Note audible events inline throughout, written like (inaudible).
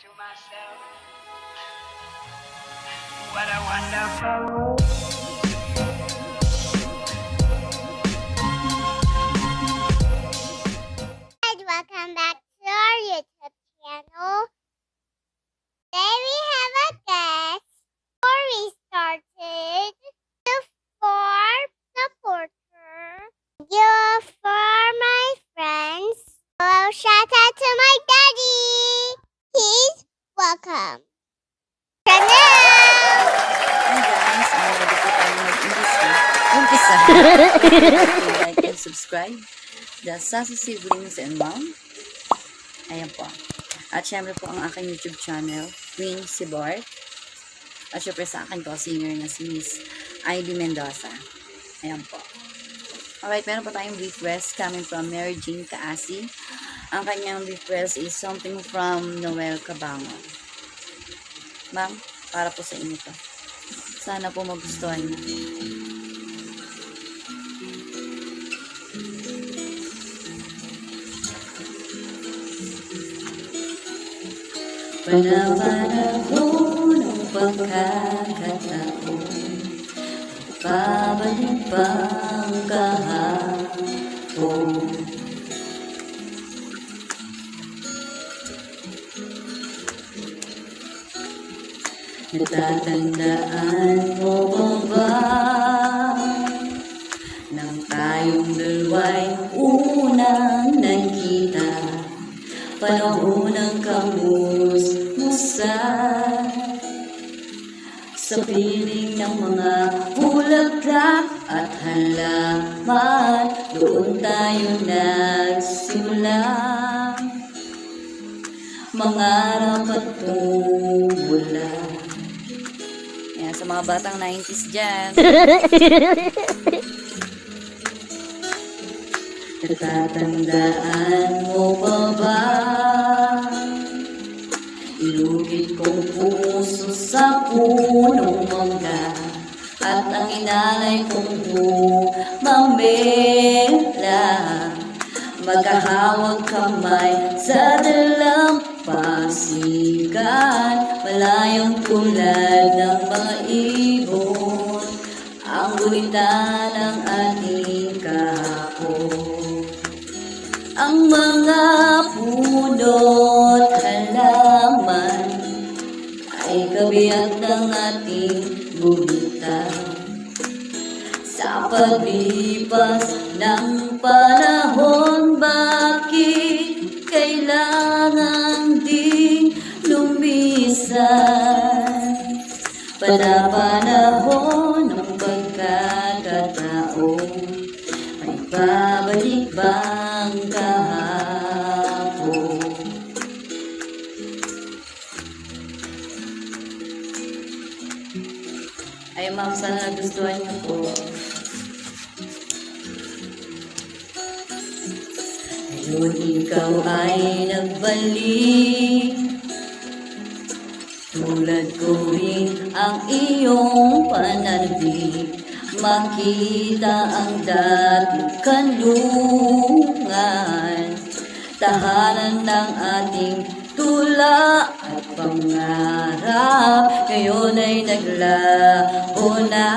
to myself, what a wonderful like and subscribe. The Sassy Siblings and Mom. Ayan po. At syempre po ang aking YouTube channel, Queen Sibor. At syempre sa akin po, singer na si Miss Ivy Mendoza. Ayan po. Alright, meron pa tayong request coming from Mary Jean Kaasi. Ang kanyang request is something from Noel Cabango. Ma'am, para po sa inyo to. Sana po magustuhan niyo. Panapanahon ng pagkakataon Pabalik pa ang kahapon Natatandaan mo ba ba Nang tayong dalawa'y unang nagkita Panahon ng kamusmusa Sa piling ng mga bulaklak at halaman Doon tayo nagsimula Mangarap at tumula Yan, sa mga batang 90s dyan. (laughs) Natatandaan mo ba ba? Ilugit kong puso sa punong mangga At ang inalay kong bumamela Magkahawag kamay sa dalampasigan Malayong tulad ng mga ibon Ang gunita ng puno't halaman ay kabiyak ng ating gumita. Sa paglipas ng panahon, bakit kailangan din lumisan? Panapanahon Ay ma'am, sana nagustuhan niyo po. Ngayon ikaw ay nagbalik. Tulad ko rin ang iyong pananabik Makita ang dating kanlungan. Tahanan ng ating tula at pangarap. Ngayon ay naglaho na.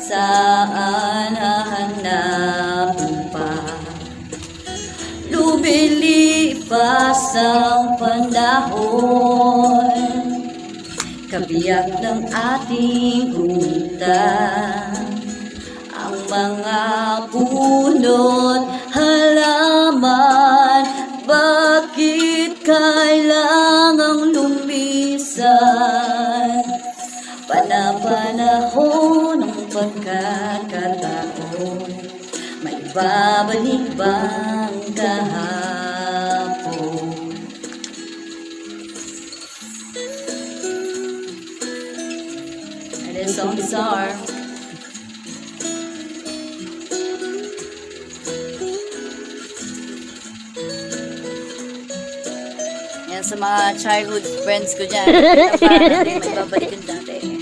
Saan hahanapin pa? Lumilipas ang panahon. Kabiyak ng ating unta Ang mga punot halaman pagkakataon May babalik bang kahapon And the songs are Yan sa mga childhood friends ko dyan. (laughs) Para may babalik yung dati.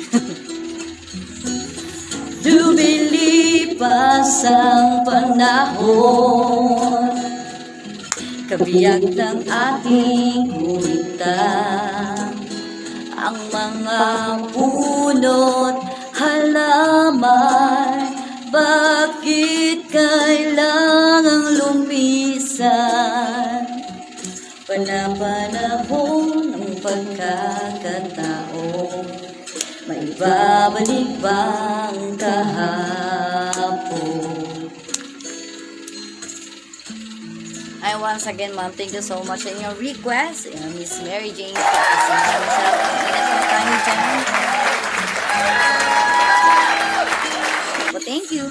Lumilipas ang panahon. Kabiyak ng ating maganda ang mga puno't halaman bakit kailangang lumisan? Panapanahon ng pagkakataon Babalik bang kahapon? I once again, ma'am, thank you so much sa inyong request. You know, Miss Mary Jane, maraming salamat. Ingat mo tayo dyan. But thank you.